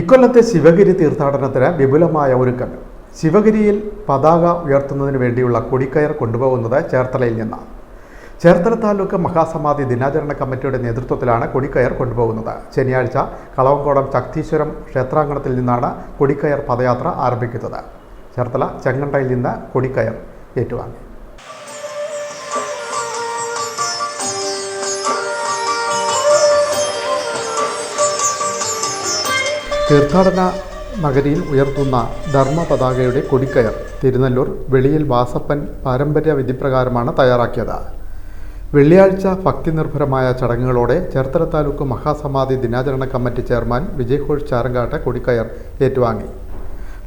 ഇക്കൊല്ലത്തെ ശിവഗിരി തീർത്ഥാടനത്തിന് വിപുലമായ ഒരുക്കങ്ങൾ ശിവഗിരിയിൽ പതാക ഉയർത്തുന്നതിന് വേണ്ടിയുള്ള കൊടിക്കയർ കൊണ്ടുപോകുന്നത് ചേർത്തലയിൽ നിന്നാണ്. ചേർത്തല താലൂക്ക് മഹാസമാധി ദിനാചരണ കമ്മിറ്റിയുടെ നേതൃത്വത്തിലാണ് കൊടിക്കയർ കൊണ്ടുപോകുന്നത്. ശനിയാഴ്ച കളവങ്കോടം ശക്തീശ്വരം ക്ഷേത്രാങ്കണത്തിൽ നിന്നാണ് കൊടിക്കയർ പദയാത്ര ആരംഭിക്കുന്നത്. ചേർത്തല ചെങ്ങണ്ടയിൽ നിന്ന് കൊടിക്കയർ ഏറ്റുവാങ്ങി. തീർത്ഥാടന നഗരിയിൽ ഉയർത്തുന്ന ധർമ്മ പതാകയുടെ കൊടിക്കയർ തിരുനെല്ലൂർ വെളിയിൽ വാസപ്പൻ പാരമ്പര്യ വിധിപ്രകാരമാണ് തയ്യാറാക്കിയത്. വെള്ളിയാഴ്ച ഭക്തി നിർഭരമായ ചടങ്ങുകളോടെ ചേർത്തല താലൂക്ക് മഹാസമാധി ദിനാചരണ കമ്മിറ്റി ചെയർമാൻ വിജയഘോഷ് ചാരങ്കാട്ട് കൊടിക്കയർ ഏറ്റുവാങ്ങി.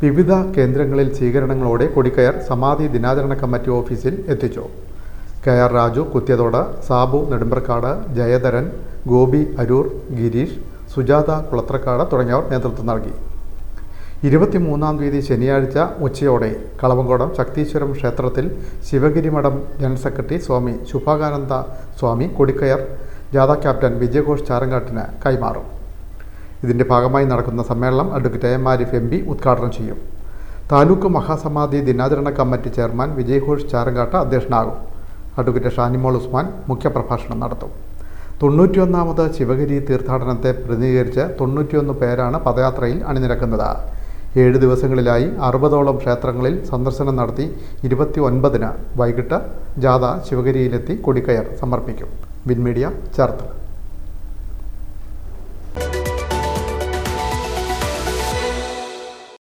വിവിധ കേന്ദ്രങ്ങളിൽ സ്വീകരണങ്ങളോടെ കൊടിക്കയർ സമാധി ദിനാചരണ കമ്മിറ്റി ഓഫീസിൽ എത്തിച്ചു. കെ ആർ രാജു കുത്തിയതോട് സാബു നെടുമ്പ്രക്കാട് ജയധരൻ ഗോപി അരൂർ ഗിരീഷ് സുജാത കുളത്രക്കാട് തുടങ്ങിയവർ നേതൃത്വം നൽകി. ഇരുപത്തിമൂന്നാം തീയതി ശനിയാഴ്ച ഉച്ചയോടെ കളവങ്കോടം ശക്തീശ്വരം ക്ഷേത്രത്തിൽ ശിവഗിരി മഠം ജനറൽ സെക്രട്ടറി സ്വാമി ശുഭാകാനന്ദ സ്വാമി കൊടിക്കയർ ജാഥ ക്യാപ്റ്റൻ വിജയഘോഷ് ചാരങ്കാട്ടിന് കൈമാറും. ഇതിന്റെ ഭാഗമായി നടക്കുന്ന സമ്മേളനം advocate M Arif M P ഉദ്ഘാടനം ചെയ്യും. താലൂക്ക് മഹാസമാധി ദിനാചരണ കമ്മിറ്റി ചെയർമാൻ വിജയഘോഷ് ചാരങ്കാട്ട് അധ്യക്ഷനാകും. അഡ്വക്കേറ്റ് ഷാനിമോൾ ഉസ്മാൻ മുഖ്യപ്രഭാഷണം നടത്തും. തൊണ്ണൂറ്റിയൊന്നാമത് ശിവഗിരി തീർത്ഥാടനത്തെ പ്രതിനിധീകരിച്ച് തൊണ്ണൂറ്റിയൊന്ന് പേരാണ് പദയാത്രയിൽ അണിനിരക്കുന്നത്. ഏഴ് ദിവസങ്ങളിലായി അറുപതോളം ക്ഷേത്രങ്ങളിൽ സന്ദർശനം നടത്തി ഇരുപത്തി ഒൻപതിന് വൈകിട്ട് ജാഥ ശിവഗിരിയിലെത്തി കൊടിക്കയർ സമർപ്പിക്കും. വിൻമീഡിയ ചേർത്തല.